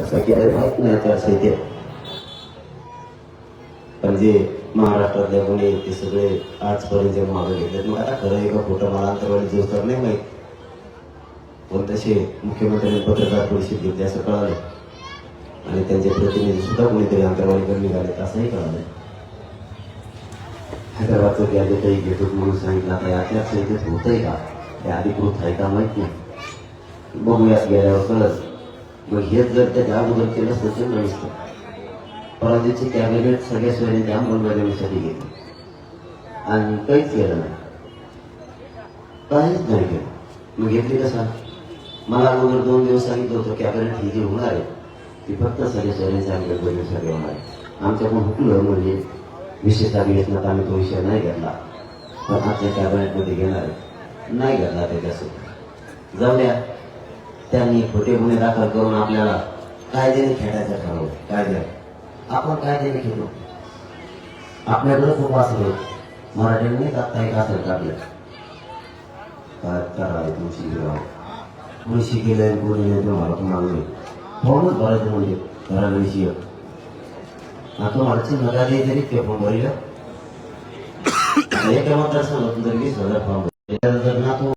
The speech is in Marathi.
तसं केलं माहीत नाही आचारसंहितेत पण जे महाराष्ट्रातले गुन्हे ते सगळे आजपर्यंत जे मागे घेतलेत मग आता खरं एका का खोटं मला अंतरवाडी दिवस तर नाही माहीत. पण तसे मुख्यमंत्र्यांनी पत्रकार परिषद घेतली असं कळालं. आणि त्यांचे प्रतिनिधी सुद्धा कोणीतरी अंतरवाडीकडे निघाले असंही कळालं. हैदराबादचं व्याज काही घेतो म्हणून सांगितलं आता यातल्या संहितेत होतंय का? हे अधिकृत आहे का माहीत नाही. बघूयात गेल्यावर कळत मग हेच जर त्याच्या अगोदर केलं असतं तर नसतं पराजीची कॅबिनेट सगळ्या सोयीने अंमलबजावणीसाठी घेतली. आणि काहीच केलं नाही. काहीच नाही केलं. मग घेतली कसा? मला अगोदर दोन दिवस सांगितलं होतं कॅबिनेट ही जी होणार आहे ती फक्त सगळ्या सोयीच्या अंमलबजावणीसाठी होणार आहे. आमच्याकडून हुकलं म्हणजे विशेष अधिवेशनात आम्ही तो विषय नाही घेतला. पण आमच्या कॅबिनेटमध्ये घेणार आहे. नाही घेतला त्याच्यासोबत. जाऊ द्या त्यांनी खोटे गुन्हे दाखल करून आपल्याला कायद्याने खेळायचं ठरवलं. कायद्या आपण कायद्याने खेळलो आपल्याकडे खूप असलं मराठीने नाही म्हणजे आता एक असं काढलं काय करायला तुमची गिराव कोणी शिकेलंय कोणी नाही ते तुम्हाला नाही. फॉर्मच भरायचं म्हणजे घराला विषय आता मला नका दे तरी ते फॉर्म भरलं मात्र सांगतो तरी वीस हजार फॉर्म जर ना तो